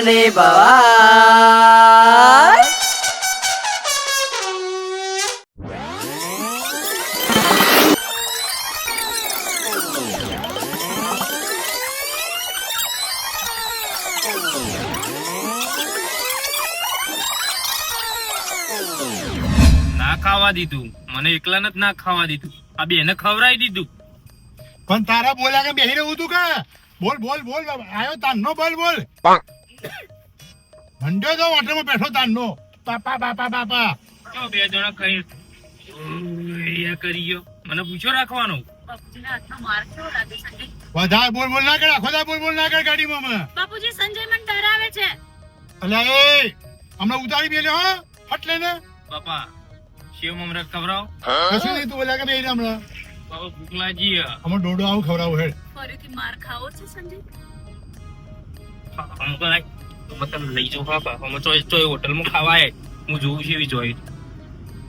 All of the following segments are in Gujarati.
ની ભવા ના ખાવા દીધું. મને એકલાને જ ના ખાવા દીધું. આ બેને ખવડાવી દીધું. પણ તારા બોલ્યા કે બેહી રહ્યું તું કે? બોલ બોલ બોલ આયો તાનનો બોલ બોલ. મંડ્યો તો ઓટોમાં બેઠો તાનનો. પાપા બાપા બાપા તો બે જણા ખાઈ. એ કરીયો. મને પૂછો રાખવાનો. બાપુજીના હાથનો માર કેવો લાગે સંજય? વધારે બોલ બોલ ના કર આખો દા બોલ બોલ ના કર ગાડીમાં મને. બાપુજી સંજય મને ડરાવે છે. અલ્યા એ હમણાં ઉતારી મેલ્યો હો. ફટ લેને બાપા શિવ મમરા ખવરાવ કશું નહીં તું બોલા કે બેહી રહે હમણાં. બાપા ભૂખ લાગી. હમણાં ડોડો આવું ખવડાવું હેડ. ફરીથી માર ખાવો છે સંજય? આમ તો લાય. તો મેં તને લઈ જાઉં બાપા અમે ચોય ચોય હોટલમાં ખાવાય. હું જોઉં છું એવી જોઈ.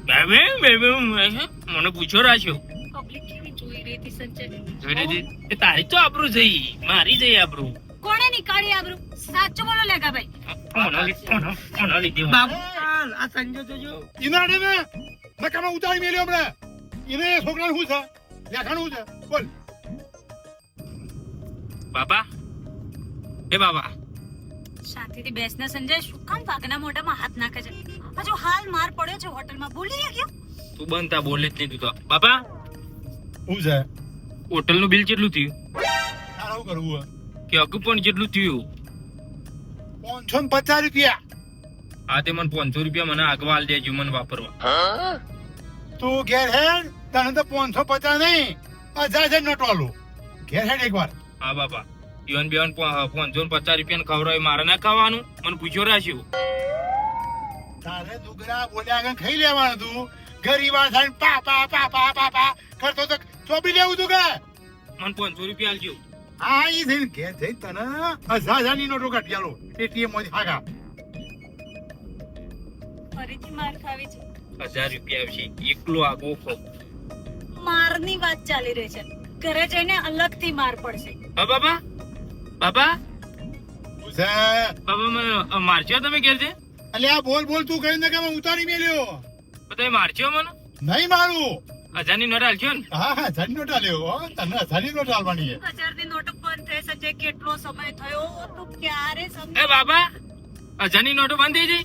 બેબે બેબે મને પૂછો રાખ્યો. પબ્લિક કેવી જોઈ રહી હતી સંજય? જોઈ લીધી એ તારી તો આબરૂ જઈ મારી જઈ આબરૂ. કોણે નીકાળી આબરૂ? સાચું બોલો લેગા ભાઈ. કોના લીધે કોના- કોના લીધે આ સંજય જોજો ઈના ને ને નકામાં ઉતારી મેલ્યો હમણાં. એને છોકરાને શું છે? લેખાણું છે? બોલ. બાબા. એ બાબા. શાંતિથી બેસને સંજય શું કામ વાઘના મોઢામાં હાથ નાખે છે? હજુ હાલ માર પડ્યો છે હોટલમાં ભૂલી ગયો તું બનતા બોલે જ નહીં તું તો. બાપા હું છે? હોટલનું બિલ કેટલું થયું? તારે કરવું? કે અકુપન કેટલું થયું? પાંચસો ને પચાસ રૂપિયા. હા તે મને પાંચસો રૂપિયા મને આગવા આલ દેજો મને વાપરવા. તું ઘેર હેડ તને તો પાંચસો પચાસ નહીં. હજાર હજાર નોટો આલું ઘેર હેડ એકવાર. હા બાપા. ઈવન બેવન પાંચસો પચાસ રૂપિયા ખવડાવે મારે ના ખાવાનું? મને પૂછ્યો રાખ્યો તારે દુગરા બોલ્યા આગળ ખાઈ લેવાનું તું. ગરીબ થાય પાપા પાપા પાપા કરતો તો ચોપી લેવું તું કે? મને પાંચસો રૂપિયા આલજો. હા ઈ થઈને ઘેર થઈ તને હજાર હજારની નોટો કાઢી આલો. એટીએમમાંથી હાગા ફરીથી માર ખાવી છે. હજાર રૂપિયા આવશે. એકલો આગો ખો મારની વાત ચાલી રહી છે. ઘરે જઈને અલગથી માર પડશે. હા બાબા? બાબા બાપા? છે. બાબા મને અ, મારશો તમે ઘેર છે? અલ્યા બોલ બોલ તું કરીને કે મેં ઉતારી મેલ્યો. તમે મારશો મને? નહીં મારું. હજાર નોટ આલશો ને. હા હા હજાર નોટ આલ્યો તને હજાર નોટ આલવાની છે. હજારની નોટ બંધ થઈ સંજય કેટલો સમય થયો તું ક્યારે એ બાબા અજાની નોટો બંધ થઈ જઈ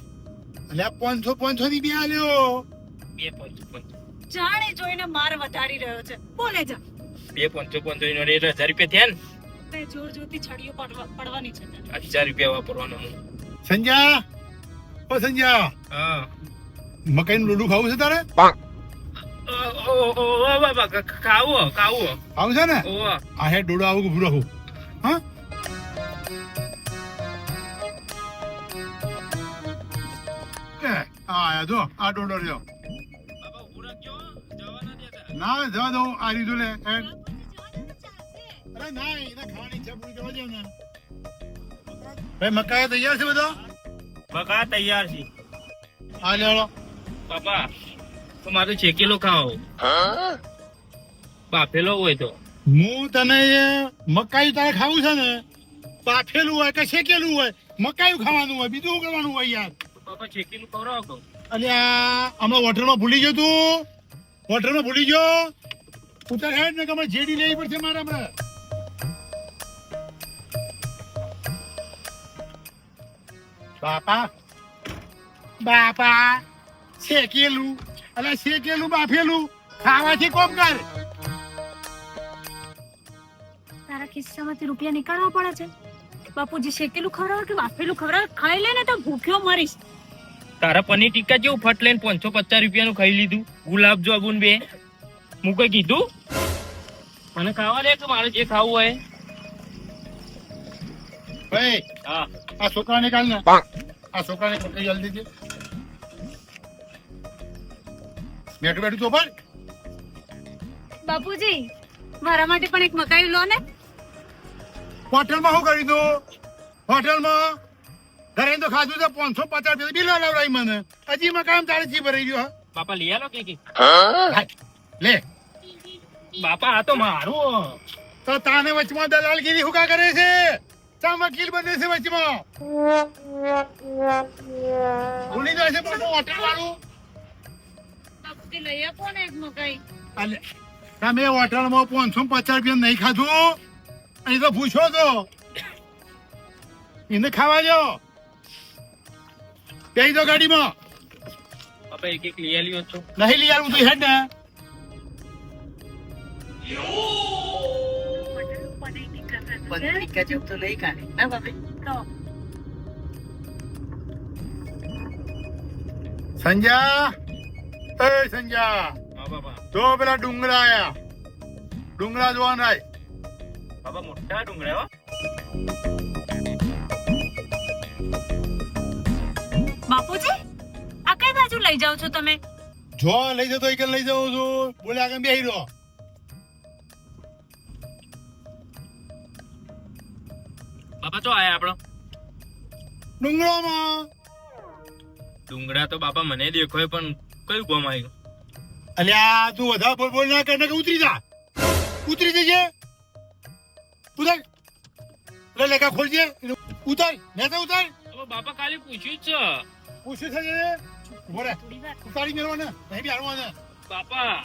અલે પાંચસો પાંચસો ની બે આલ્યો. બે પાંચસો પાંચસો. જાણે જોઈને માર વધારી રહ્યો છે. બોલે જા. બે પાંચસો પાંચસો ની નોટ એટલે હજાર રૂપિયા થયા ને. તે જોર જોરથી છડીઓ પડવાની છે આ હજાર રૂપિયા વાપરવાનો સંજ્યા! ઓ સંજ્યા! હા. મકાઈ નું લોડું ખાવું છે તારે? ખાવો ખાવો. ખાવું છે ને? આ હે ડોડો આવું ઉભું રાખું. હા? આયા જો આ ડોડો રહ્યો. બાબા ઊભું રાખજો જવા ના ના જવા દઉં આ લીધું લે ભાઈ મકાઈ તૈયાર છે બધો? મકા તૈયાર છે. હા લેવડો બાપા તો મારે શેકેલો ખાવો. બાફેલો હોય તો. હું તને મકાઈ તારે ખાવું છે ને બાફેલું હોય કે શેકેલું હોય મકાઈ ખાવાનું હોય બીજું શું કરવાનું હોય યાર? બાપા શેકેલું ખવડાવો અલ્યા હમણાં હોટલમાં ભૂલી ગયો તું. હોટલમાં ભૂલી ગયો. ઉતાર હેડ ને કે જેડી લેવી પડશે મારા હમણાં બાપા. બાપા શેકેલું. અલ્યા શેકેલું બાફેલું. ખાવાથી કોમ કર. તારા ખિસ્સામાંથી રૂપિયા નીકળવા પડે છે. બાપુજી શેકેલું ખવડાવે કે બાફેલું ખવડાવે? ખાઈ લે ને તો ભૂખ્યો મરીશ. તારા પનીર ટીક્કા જેવું ફટ લઈને પાંચસો પચાસ રૂપિયાનું ખાઈ લીધું. ગુલાબ જાંબુ બે. હું કઈ કીધું? મને ખાવા દે કે મારે જે ખાવું હોય. ભાઈ હા. આ છોકરા નિકાલ ને? આ છોકરાને પકડી જલ્દી થી. બેઠું બેઠું તો પણ બાપુજી મારા માટે પણ એક મકાઈ લો ને. હોટલમાં શું કરી દો હોટલમાં ઘરે તો ખાધું તો પાંચસો પચાસ રૂપિયા. બિલ લાવડાવી મને. હજી મકાન તારે જી ભરાઈ ગયો બાપા લઈ આલો કે કે લે. બાપા આ તો મારું. તો તાને વચમાં દલાલગીરી હુકા કરે છે? ચા વકીલ બને છે વચમાં. ભૂલી જાય છે પણ હોટેલ વાળું. લઈ આપો ને એક મકાઈ અલે તમે હોટલમાં પાંચસો પચાસ રૂપિયા નહીં ખાધું? અહીં તો પૂછો તો એને ખાવા જો. બેસી દો ગાડીમાં. બાપા એક એક લઈ આલ્યો છો. નહીં લઈ આવું તો હેડ ને. પનીર ટીક્કા જેવું તો નહીં કાઢે. ના ભાભી? સંજા એ સંજા જો પેલા ડુંગરા આયા. ડુંગરા જોવાના રાય. બાબા મોટા ડુંગરા હો. બાપુજી આ કઈ બાજુ લઈ જાઓ છો તમે? જો લઈ જતો એક લઈ જાઉં છું? બોલે આગળ બેહી રહો. ચો આયા આપણો. ડુંગળામાં ડુંગળા તો બાપા મને દેખોય પણ કયું ગોમ આવ્યું અલ્યા તું વધારે બોલ બોલ ના કરે કે ઉતરી જા. ઉતરી જજે. ઉતર. લે લેખા ખોલજે ઉતર. નેતા ઉતર. બાપા કાલે પૂછ્યું જ છે. પૂછ્યું છે વાર ઉતારી મેળવો ને નહીં બી હારવો ને બાપા.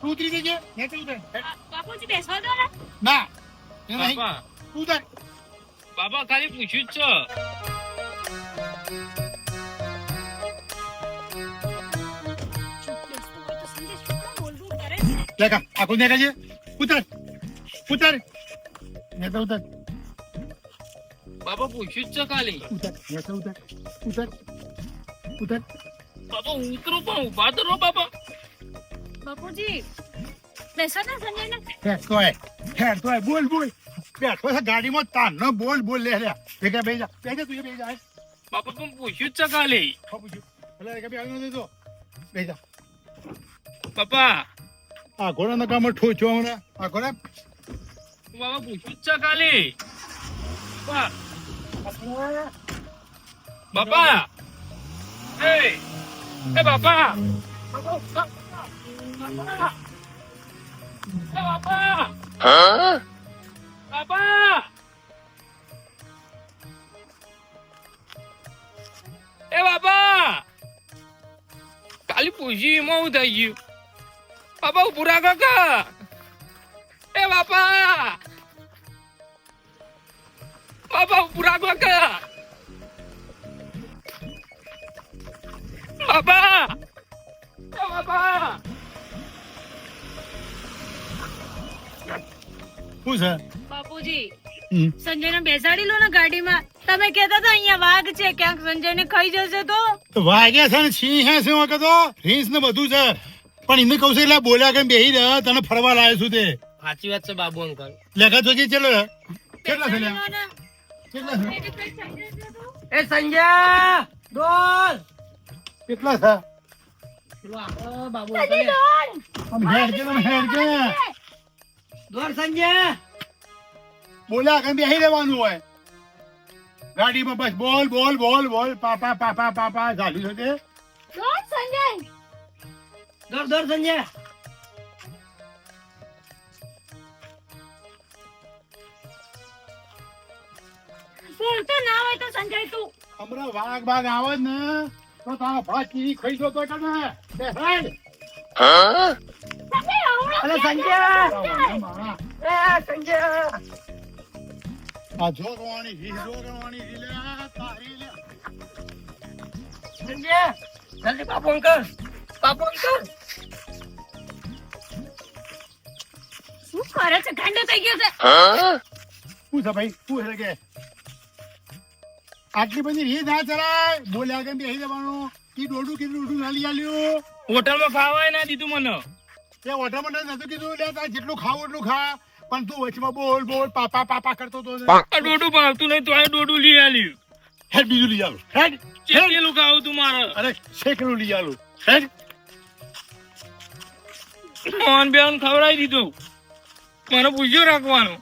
તું ઉતરી જજે. નેતા ઉતર. હેડ. આ બાપુજી બેસવા દો ને. ના નહીં. બાપા. ઉતર. બાપા ખાલી પૂછ્યું જ છે. તો સંજય લેખા આખું દેખા છે? ઉતર ઉતર. નેતા ઉતર. બાપા પૂછ્યું છે ખાલી. ઉતર નેતા ઉતર. ઉતર ઉતર. બાપા ઉતરો પણ ઊભા તો બાપા બાપુજી બેસો ને સંજયને. હેડતો આય હેડતો આય. બોલ બોલ. બેઠો છે ગાડીમાં તાન ન બોલ બોલ લે લે. ભેગા બેજા બેજા તું બેજા આય બાપા પણ પૂછ્યું જ છે ખાલી. પૂછ્યું. એટલે કે બે આવ્યો નથી તો બેજા પપ્પા આ ઘોડાના કામ ઠોચો હમણાં આ ઘોડા. બાપા પૂછ્યું જ છે ખાલી. બાપા. એ એ બાપા. બાપા. બાપા બાપા એ બાપા કાલી પૂછી એમાં હું થઈ ગયું બાપા ઉભું રાખો કા એ બાપા બાપા ઉભું રાખો કા બાપા શું છે? બાપુજી. સંજયને બેસાડી લો ને ગાડીમાં. તમે કહેતા હતા અહીંયા વાઘ છે ક્યાંક સંજયને ખાઈ જશે તો? વાઘે વાગ્યા છે ને સિંહ હે છે વખત તો? રીંસ ને બધું છે. પણ એને કહું છું એટલે બોલ્યા કે બેહી રહ્યા તને ફરવા લાવે છું તે. સાચી વાત છે બાબુ અંકલ. લેખા જોજી ચલો કેટલા તો? એ સંજય ડોલ કેટલા છે? બાબુ અંકલ. હેડ કે હેડ કે? ડોલ સંજય બોલા કે બેહી રહેવાનું હોય? ગાડીમાં બસ બોલ બોલ બોલ બોલ પાપા પાપા પાપા ચાલુ છે તે. ડોલ, સંજય. દોર દોર સંજય બોલતો ના હોય તો સંજય તું. હમણાં વાઘ બાગ આવે ને તો તારા ભાત ચીરી ખાઈ જતો કે ને આવડો અરે સંજય! એ સંજય! આ જો રોવાની હી જો રોવાની હી લે તારી લે. સંજય જલ્દી બાપુ અંકલ બાપુ અંકલ શું કરે છે? ગાંડો થઈ ગયો છે. શું છે ભાઈ? શું છે કે? આટલી બધી રીત ના ચલાય. બોલ્યા કે બેસી જવાનું? ઈ દોડું કીધું દોડું નાલી આલ્યું? હોટલમાં ખાવાય ના દીધું મને. તે ઓઢામાં નતું કીધું લે તારે જેટલું ખાવું એટલું ખા. પણ તું વચમાં બોલ બોલ પાપા પાપા કરતો તો. ડોડું ભાવતું નહીં તો આ ડોડું લઈ આલ્યું હેડ બીજું લઈ આલું. હેડ ચેકેલું ખાવું તું મારે. અરે શેકલું લઈ આલું. હેડ. મોહન બેન ખવડાવી દીધું. મને પૂછ્યો રાખવાનું.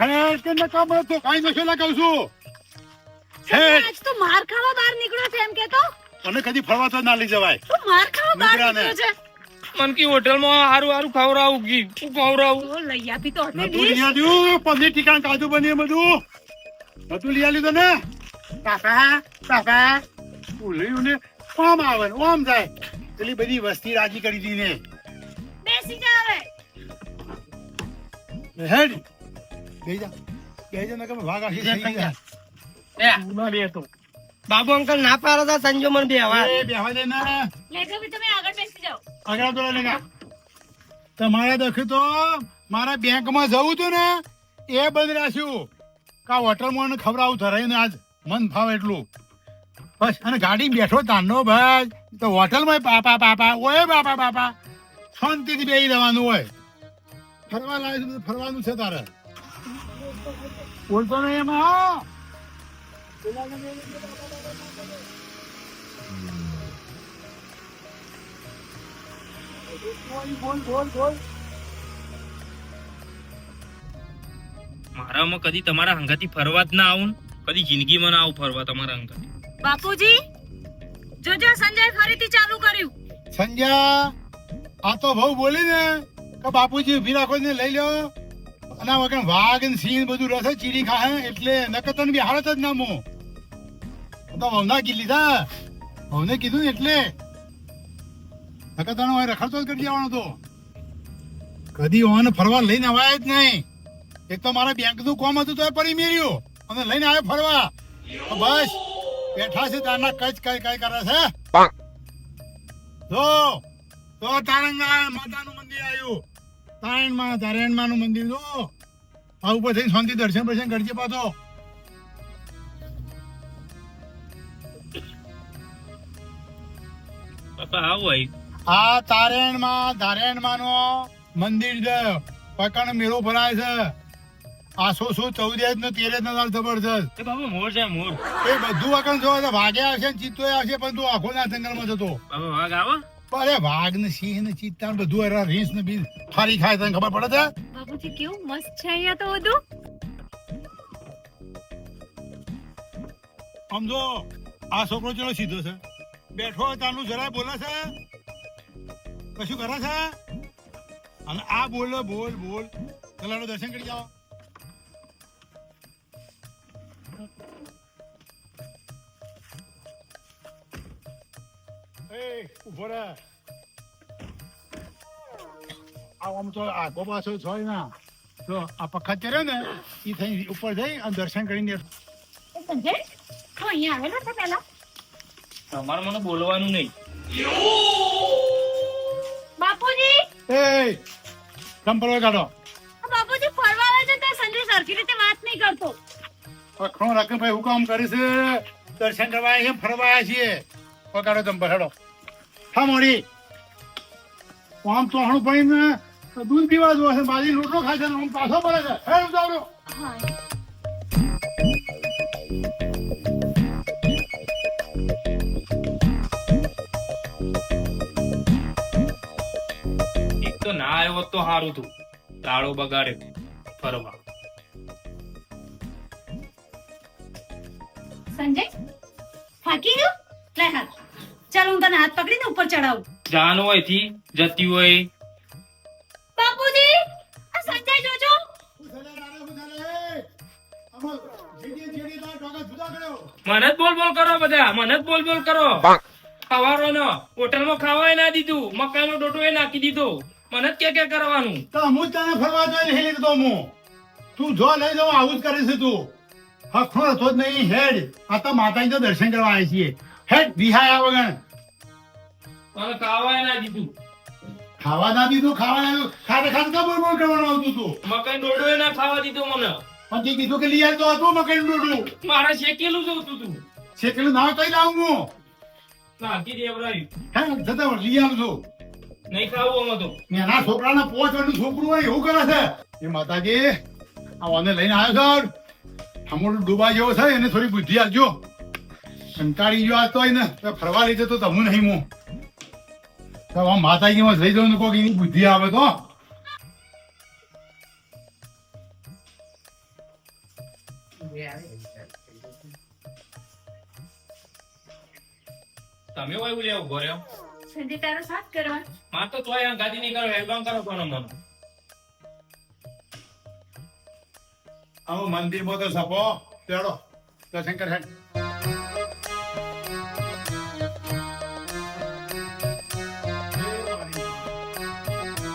હેડ કે નકામ તો કાઈ નશો ના છું. હેડ. તો માર ખાવા બહાર નીકળ્યો છે એમ કેતો અને કદી ફરવા તો ના લઈ જવાય. તું માર ખાવા બહાર નીકળ્યો છે. મન કી હોટલમાં હારું હારું ખવડાવું ઘી શું ખવડાવું? લઈ આપી તો હતી નતું લઈ આવ્યું પનીર ટીકા કાજુ બની બધું. બધું લઈ આવ્યું તને? કાકા કાકા ભૂલ્યું ને ઓમ આવે ને ઓમ જાય. પેલી બધી વસ્તી રાજી કરી દી ને. બેસી જા હવે. હેડ. બેજા બેજા બેહી કે નકર વાઘ આખી જાય ના બે તો બાબુ અંકલ ના પાડો તો સંજો મને બેહવા દે. ને. લેખા તમે આગળ બેસી જાઓ. આગળ તો લેગા તમારે દેખ્યું તો મારા બેંકમાં જવું હતું ને એ બંધ રાખ્યું. કા હોટલમાં ખવડાવું ધરાઈને આજ. મન ફાવે એટલું. બસ અને ગાડી બેઠો તાનો ભાઈ. તો હોટલમાં પાપા પાપા ઓય બાપા બાપા શાંતિથી બેસી રહેવાનું હોય. ફરવા લાગે ફરવાનું છે તારે. બોલતો નહીં એમાં મારામાં કદી તમારા હંગાથી ફરવા જ ના આવું કદી જિંદગીમાં ના આવું ફરવા તમારા હંગાથી? બાપુજી જોજો સંજય ફરીથી ચાલુ કર્યું. સંજય આ તો બહુ બોલી ને કે બાપુજી ઊભી રાખો ને લઈ લ્યો. અને વગર વાઘ ને સિંહ બધું રસ ચીરી ખાહે એટલે નકતન તને બી હારત જ ના મો. તો વહુના કી લીધા. વહુને કીધું ને એટલે. નકર તને હવે રખડતો જ કરી દેવાનો તો. કદી ઓને ફરવા લઈને અવાય જ નહીં. એક તો મારા બેંકનું કોમ હતું તો પડી મેળ્યું અને લઈને આવ્યો ફરવા. તો બસ. બેઠા છે તારના કચ કઈ કઈ કરે છે. જો. તો તારંગા માતાનું મંદિર આવ્યું. તારણમાં તારણમાં નું મંદિર જો. આ ઉપર થઈને શાંતિ દર્શન દર્શન કરજે પાછો. બાપા આ તારેણમાં ધારેણમાં નો મંદિર છે. પકડ મેળો ભરાય છે. આસો શું ચૌદ નો તેર નો જબરજસ્ત એ બાપા મોર છે મોર. એ બધું વગર જોવા તો વાઘે આવશે ને ચિત્તો આવશે પણ તું આખો ના જંગલમાં જતો. બાપા વાઘ આવો. અરે વાઘ ને સિંહ ને ચિત્તા ને બધું અરે રીંછ ને બી ફારી ખાય તને ખબર પડે છે? બાપુજી કેવું મસ્ત છે અહીંયા તો બધું? સમજો આ છોકરો ચલો સીધો છે. બેઠો તાનું જરાય બોલે છે? કશું કરે છે? અને આ બોલો બોલ બોલ. કલાનું દર્શન કરી જાઓ. ઊભો આ આમ તો આગો પાછો ના આ પખા ચડ્યો ને એ થઈ ઉપર જઈ અને દર્શન કરીને સંજય તું અહીંયા આવેલો છે તમારે મને બોલવાનું નહીં. બાપુજી! એ સંપર્ક કાઢો. બાપુજી ફરવા આવે છે તો સંજય સરખી રીતે વાત નહીં કરતો. અખણો રાખે ભાઈ હું કામ કરે છે? દર્શન કરવા આવ્યા છીએ ફરવા આવ્યા છીએ. પકાડો તમે હેડો. હા મોડી. આમ તો હણું પડીને દૂધ પીવા જોવે છે બાજી રોટલો ખાશે આમ પાછો પડે છે. હેડ ઉતારો હા. આવ્યો હોત તો સારું હતું. તાળો બગાડ્યો. ફરવા. સંજય ફાકી ગયો? લે હાલ. ચાલ હું તને હાથ પકડીને ઉપર ચડાવું. જાન હોયથી જતી હોય. બાપુજી આ સંજય જોજો. એ. મને જ બોલ બોલ કરો બધા મને જ બોલ બોલ કરો. ખવારો નો હોટલમાં ખાવાય ના દીધું મકાઈ નો ડોટો નાખી દીધો. મને કે કે કરવાનું? તો હું તને ફરવા જોઈ નહીં લીધો હું. તું જો લઈ જાઉં આવું જ કરીશ તું. હખો હતો જ નહીં હેડ. આ તો માતાજી તો દર્શન કરવા આવી છીએ. હેડ બિહાયા વગર મને ખાવાય ના દીધું. ખાવા ના દીધું ખાવા ના ખાતે ખાતે તો બોલ બોલ કરવાનું આવતું તું મકાઈ ડોડો ના ખાવા દીધું મને. પણ તે કીધું કે લઈ આવતો હતું મકાઈ ડોડું. મારે શેકેલું જોતું તું શેકેલું ના કઈ લાવું હું. નાખી દેવરાયું હે જતા લઈ આવું છું. નહીં ખાવું અમે તો. એના છોકરાના પોચ વર્ષનું છોકરું હોય એવું કરે છે? એ માતાજી આવાને લઈને આવ્યો સર હમણાં ડૂબા જેવો છે એને થોડી બુદ્ધિ આપજો. કંટાળી ગયો આ તો ને ફરવા લઈ જતો તમું નહીં હું તો માતાજીમાં લઈ જાઉં ને કોઈક એની બુદ્ધિ આવે તો. તમે ઉલ્યા ઊભો રહ્યો સંજય તારો સાથ કરવા માર તો તોય આ ગાદી નહીં કરો હેલગામ કરો કોનો મન. આવો મંદિરમાં તો સપો ચડો. દર્શન કરે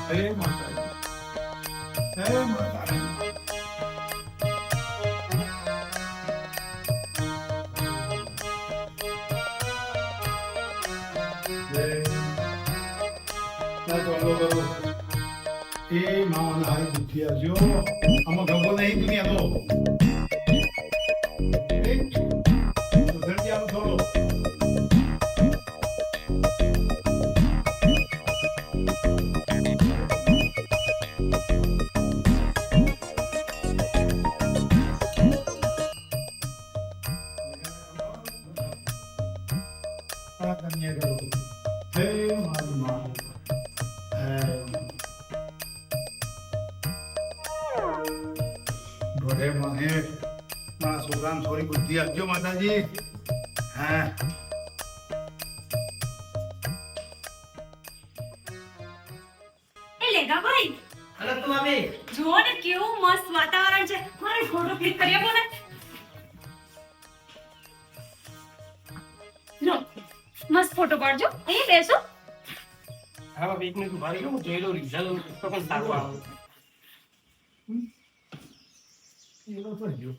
હે માતા હે એ મામાના હારે બુદ્ધિ આવજો આમાં ગગો નહીં દુનિયા તો માતાજી હા. ભાઈ. અરે તું આવે જુઓ ને કેવું મસ્ત વાતાવરણ છે. મારે ફોટો ક્લિક કરી આપો ને જો મસ્ત ફોટો પાડજો. અહીં બેસો. હા એક મિનિટ ઊભા રહી હું જોઈ લઉં રિઝલ્ટ તો પણ સારું આવે. એનો તો જો.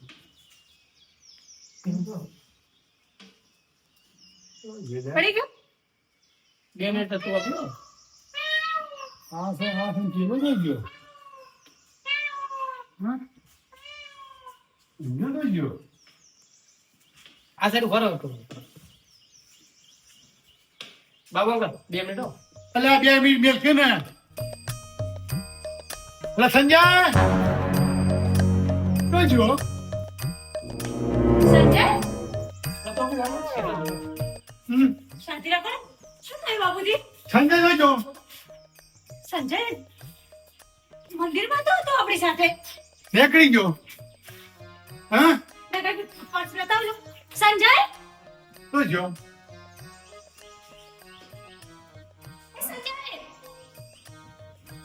પડી ગયું? બે મિનિટ હતું આપ્યું થઈ ગયો. હા? આ સાઈડ ઊભા રહો બાબા બે મિનિટ. હો. અલ્યા બે મિનિટ મેલ કે ને સંજય! તો જો સંજય શાંતિ રાખો. શું થયું બાબુજી સંજય જો સંજય મંદિરમાં તો હતો આપણી સાથે નીકળી ગયો હા પર્સ બતાવજો સંજય તો જો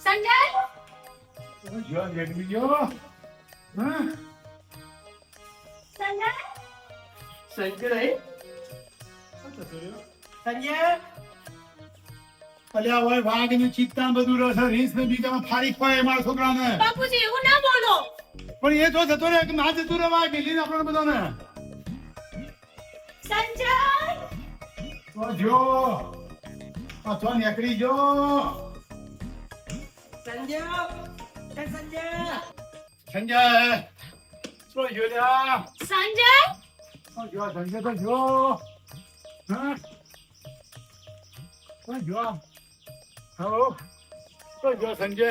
સંજય તો જો નીકળી ગયો હા સંજય સંજય સંજય અલ્યા હોય વાઘની ચિત્તા બધું રસ રીસ ને બીજામાં ફાડી ખવાય મારા છોકરાને બાપુજી એવું ના બોલો પણ એ તો જતો રહે કે ના જતું રહે વાઘ મિલીને આપણે બધાને સંજય તો જો પાછો નીકળી જો સંજય સંજય સંજય તો જો લ્યા સંજય તો જો સંજય તો જો હા તો જો હો તો જો સંજય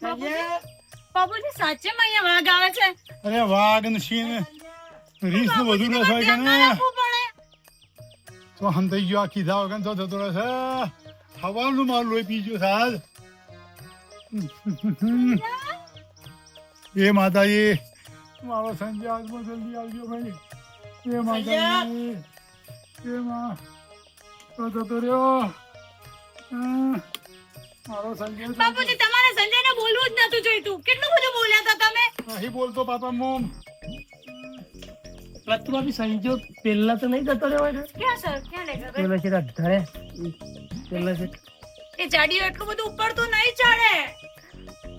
બાપુજી બાપુજી સાચેમાં અહીંયા વાઘ આવે છે અરે વાઘ ને સિંહ રીસનું બધું રસ હોય કે ને તો હમ થઈ ગયો આ કીધા વગર તો જતો રહેશે હવાનું મારું લોહી પીજો સાહેબ એ માતાજી મારો સંજય આજમાં જલ્દી આવજો ભાઈ. એ માતાજી એ માં. તો જતો રહ્યો મારો સંજય બાપુજી તમારે સંજયને બોલવું જ નતું જોઈતું. કેટલું બધું બોલ્યા હતા તમે? નહીં બોલતો પાપા મોમ. લતું બી સંજો પેલા તો નહીં જતો રહ્યો હોય ક્યાં સર? ક્યાં લઈ ગયો? પેલા છે ધરે પેલા છે. એ જાડીઓ એટલું બધું ઉપર તો નહીં ચડે.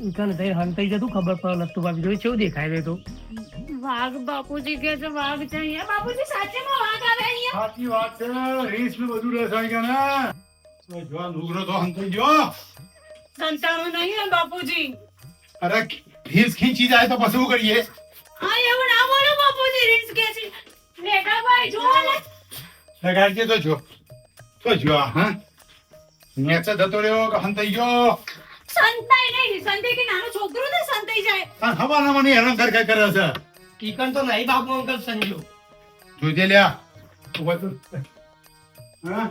ઈકન થઈ હંતાઈ જતું ખબર પડે લતું બાપુ જોઈ કેવું દેખાય તો. વાઘ બાપુજી કે છે વાઘ છે અહીંયા? બાપુજી સાચેમાં વાઘ આવે અહીંયા? સાચી વાત છે રીસનું બધું રસ હોય કે ને. તો જો આ નુગરો તો હંતાઈ ગયો. સંતાણું નહીં હે બાપુજી. અરે ભીસ ખીંચી જાય તો પછી શું કરીએ? હા એવું ના બોલો બાપુજી રીસ કે છે. મેઘાભાઈ જો ને. લગાડજે તો જો. તો જો હા. નેચે જતો રહ્યો કે થઈ ગયો? સંતાઈ નહીં. સંતાઈ કે નાનો છોકરો ને સંતાઈ જાય. આ હવાના મને હેરાન કર કર કરે છે. ઈકન તો નહીં બાબુ અંકલ સંજો. જોજે લ્યા. ઊભા તું. હા?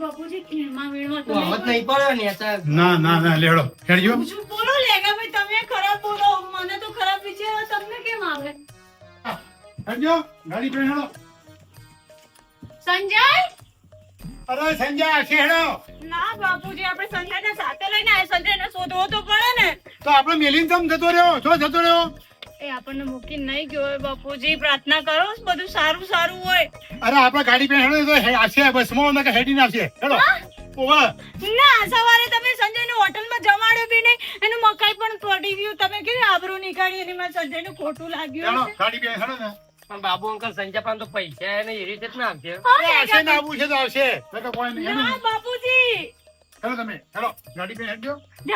બાપુજી ખીણમાં વીણમાં તો અવાજ નહીં પડ્યો ને યાર ના ના ના લેડો. હેડજો. બોલો લેગા ભાઈ તમે ખરાબ બોલો. મને તો ખરાબ વિચાર તમને કેમ આવે? હેડજો. ગાડી પર હેડો સંજય? અરે સંજય શેડો ના બાપુજી આપણે સંજયને સાથે લઈને આવીએ સંજયને શોધવો તો પડે ને. તો આપણે મેલીને તમ જતો રહ્યો? છો જતો રહ્યો? એ આપણને મૂકી નહીં ગયો હોય બાપુજી. પ્રાર્થના કરો બધું સારું સારું હોય. અરે આપણે ગાડી પે હેડો તો આશે બસમાં ને હેડી આવશે હેડો. ઓવા. ના સવારે તમે સંજયને હોટલમાં જમાડ્યો બી નહીં. એનું મકાઈ પણ પડી ગયું. તમે કેવી આબરૂ નીકાળી એની માં સંજયને ખોટું લાગ્યું ગાડી પે હેડો ને. પણ બાબુ અંકલ સંજય પાન તો પૈસા એને એ રીતે જ ના આપજે. આવશે ને આવવું છે તો આવશે. તો કોઈ નહીં ના. બાપુજી! હેડો તમે હેડો ગાડી પે હેડજો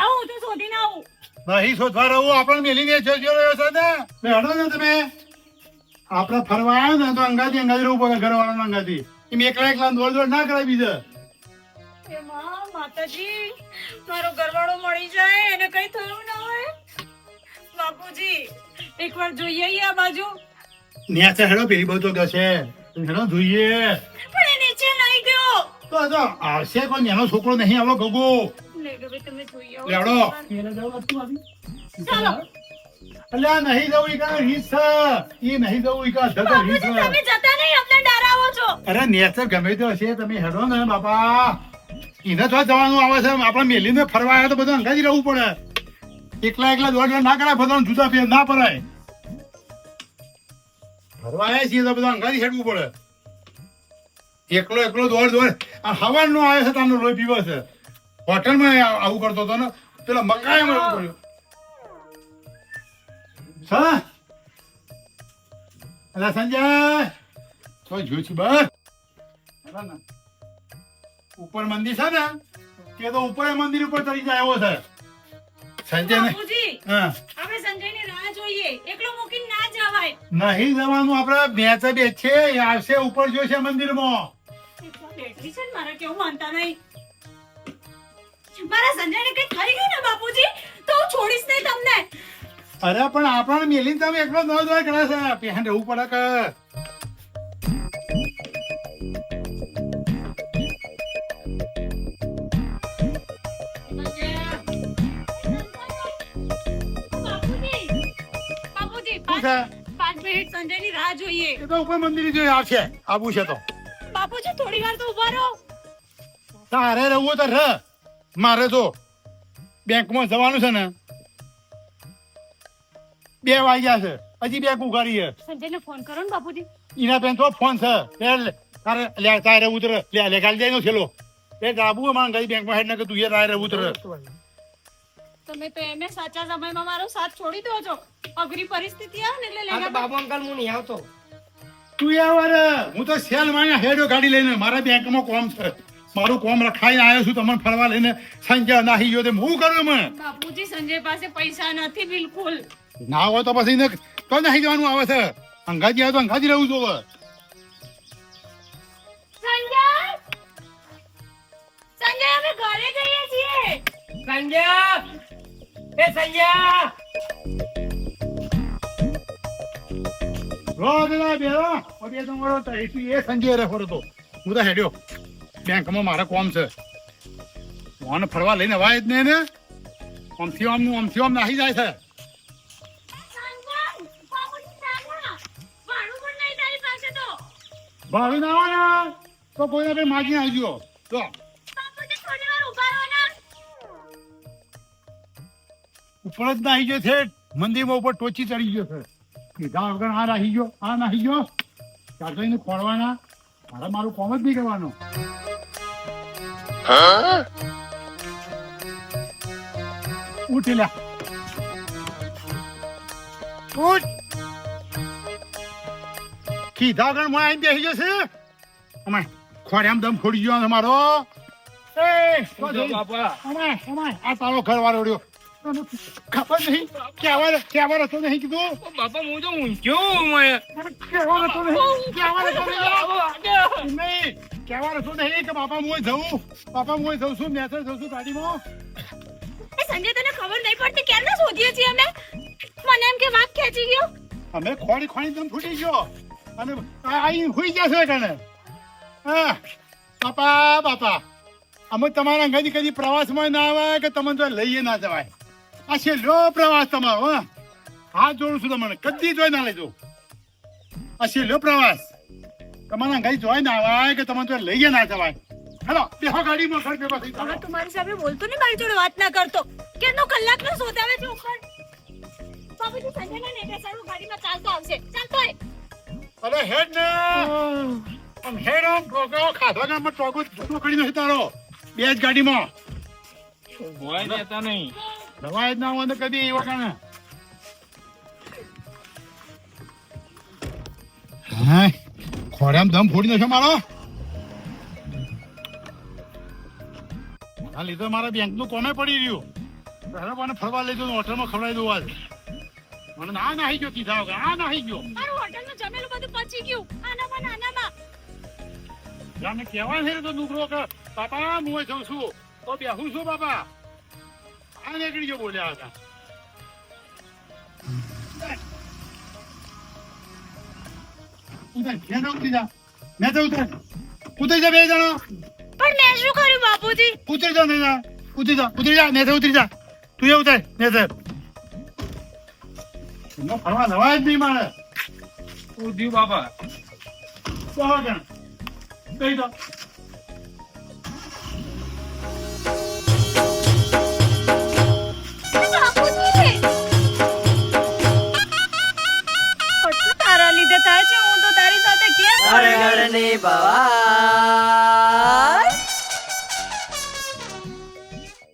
હું તો શોધીને આવું. નહીં શોધવા રહું આપણે મેલીને છો જો રહ્યો છો ને. બે હડો ને તમે. આપણે ફરવા આવ્યો ને તો અંગાથી અંગાથી રહેવું પડે ઘરવાળાના અંગાથી એમ એકલા એકલા દોડ દોડ ના કરાય બીજા માતાજી મારો ઘરવાળો મળી જાય એને કઈ થયું ના હોય? બાપુજી એકવાર જોઈએ આ બાજુ. ન્યાસે હેડો પેલી બધો ગશે હેડો જોઈએ. પણ એ નીચે નહીં ગયો. તો તો આવશે પણ એનો છોકરો નહીં આવો ગગો. લે તમે જોઈ લેવડો. ચાલો. અલ્યા નહીં જવું ઈકા રીસ ઈ નહીં જવું ઈકા ધગર રીત તમે જતા નહીં અમને ડરાવો છો. અરે નેચર ગમે તો હશે તમે હેડો ને બાપા. એને તો જવાનું આવે છે. આપણે મેલીને ફરવા આવ્યા તો બધું અંગાજી રહેવું પડે. એકલા એકલા દોડ દોડ ના કરાય બધાને જુદા ફેર ના પડાય. ફરવા આવ્યા છીએ તો બધા અંગાજી હેડવું પડે. એકલો એકલો દોડ દોડ. આ હવાનું આવે છે તમને લોહી પીવો છે. હોટલમાં આવું કરતો હતો ને પેલા મકાઈમાં આવું કર્યું. અલા સંજય તો જોયું છું બસ. ઉપર મંદિર છે ને કે તો ઉપર મંદિર ઉપર ચડી જાય એવો છે. સંજય ને હા. સંજયની રાહ જોઈએ. એકલો મૂકીને ના જવાય. નહીં જવાનું આપણે મેચ બે છે આવશે ઉપર જોશે મંદિરમાં. બેટરી છે ને મારે કેવું માનતા નહીં. મારા સંજયને કઈ થઈ ગયું ને બાપુજી? તો હું છોડીશ નહીં તમને. અરે પણ આપણને મેલીને તમે એકલો ન જોય કરે છે પેહન રહેવું પડે કે? શું છે? પાંચ મિનિટ સંજયની રાહ જોઈએ. એ તો ઉપર મંદિર જોઈ આવશે આવું છે તો. બાપુજી થોડી વાર તો ઊભા રહો. તારે રહેવું તો રહ મારે તો બેંકમાં જવાનું છે ને. બે વાગ્યા છે. હજી બેંક ઉઘાડી છે સંજયને ફોન કરો ને બાપુજી. એના પેન તો ફોન છે. લે તારે લે તારે ઉતર લે લે ગાલી જાય નો છેલો એ જાબુ માં ગઈ બેંકમાં હેડ ને કે તું એ તારે ઉતર તમે તો એમે સાચા સમયમાં મારો સાથ છોડી દો છો. અઘરી પરિસ્થિતિ આવે ને એટલે હા બાબુ અંકલ હું નહીં આવતો. તું એ હું તો સેલમાં હેડો ગાડી લઈને. મારા બેંકમાં કોમ છે. મારું કોમ રખાઈને આવ્યો છું તમને ફરવા લઈને. સંજય નાહી ગયો હું કરું મેં બાપુજી સંજય પાસે પૈસા નથી બિલકુલ. ના હોય તો પછી તો નાહી જવાનું આવે છે. અંગાજી આવે તો અંગાજી રહેવું જોવે સંજય! સંજય અમે ઘરે જઈએ છીએ. સંજય! એ સંજય! રો બેરો ઓબે તો મારો તો એ સંજય રે ફરતો હું તો હેડ્યો. બેંકમાં મારે કોમ છે. કોણ ફરવા લઈને જ નહીં ને આમથી આમ આમથી આમ નાહી જાય છે. ભાડું પણ નહીં તારી પાસે તો. ભાડું ના આવે તો કોઈને કઈ માગીને આવી ગયો તો ઉપર જ નાહી ગયો છે મંદિરમાં ઉપર ટોચી ચડી ગયો છે કીધા વગર આ નાહી ગયો આ નાહી ગયો. એને ખોરવાના મારે મારું કોમ જ નહીં કરવાનું. ઉઠી લ્યા ઉઠ. કીધા વગર હું બેસી છે. અમે ખોર્યામ દમ ફોડી ગયો મારો. એ બાપા. અમાય, અમાય, આ તારો ઘરવાળો રહ્યો. તને ખબર નહીં. કહેવા કહેવા રસ્તો નહીં કીધું? બાપા હું તો ઊંઘ્યો મેં કહેવા રસ્તો નહીં. કહેવા રસ્તો નહીં. નહીં. કહેવા રસ્તો નહીં કે બાપા હું જઉં. બાપા હું જઉં છું. મેસેજ જઉં છું ગાડીમાં. એ સંજય તને ખબર નહીં પડતી ક્યારના શોધીએ છીએ અમે? મને એમ કે વાઘ ખેંચી ગયો. અમે ખોડી ખોડી તમ ફૂટી ગયો. અને અહીં આઈ હુઈ જશે કણે હા? બાપા બાપા. અમે તમારા ઘણી કદી પ્રવાસમાં ના આવે કે તમને તો લઈએ ના જવાય? આ છેલ્લો પ્રવાસ તમારો હા. હાથ જોડું છું તમને. કદી જોઈ ના લેજો. આ છેલ્લો પ્રવાસ. તમારા અંગાથી જોઈ ના આવે કે તમે તો લઈએ ના જવાય. હેલો બેહો ગાડીમાં ઘર ભેગો થઈ ચાલો તું મારી સામે બોલતો ને મારી જોડે વાત ના કરતો. કેનો કલાક નો શોધાવે છે ઉપર? બાબુજી સંજયના નેટે સારું ગાડીમાં ચાલતો આવશે. ચાલતો અરે હેડ ને. આમ હેડ આમ ટોકો ખાધા કરી નથી તારો. બે જ ગાડીમાં દેતા નહીં. દવાઈ જ ના હોય કદી એ વખાણે ખોરામ દમ ફોડી નાખ્યો મારો. આ લીધે મારા બેંકનું કોમે પડી રહ્યું. તારે મને ફરવા લઈ જવું હોટલમાં ખવડાવી દઉં આજ. મને ના નાહી ગયો કીધા વગર આ નાહી ગયો. મારું હોટલનું જમેલું બધું પચી ગયું. આનામાં ને આનામાં. જાને કહેવાય છે ને તો નુકરો કે બાપા હું જઉં છું. તો બેહું છું બાપા. આ નીકળી જો બોલ્યા હતા. જા મેં તો ઉતર ઉતરી. જા બે જણો. પણ મેં શું કર્યું બાપુજી? ઉતરી જા જા ઉતરી જા ઉતરી જા ને ઉતરી જા. તું એ ઉતર ને સર ફરવા નવાય જ નહીં મારે. બાપા. તો જણ. કહી દો. બધું તારા લીધે થાય છે હું તો તારી સાથે કેમ ઘર ઘરની બવા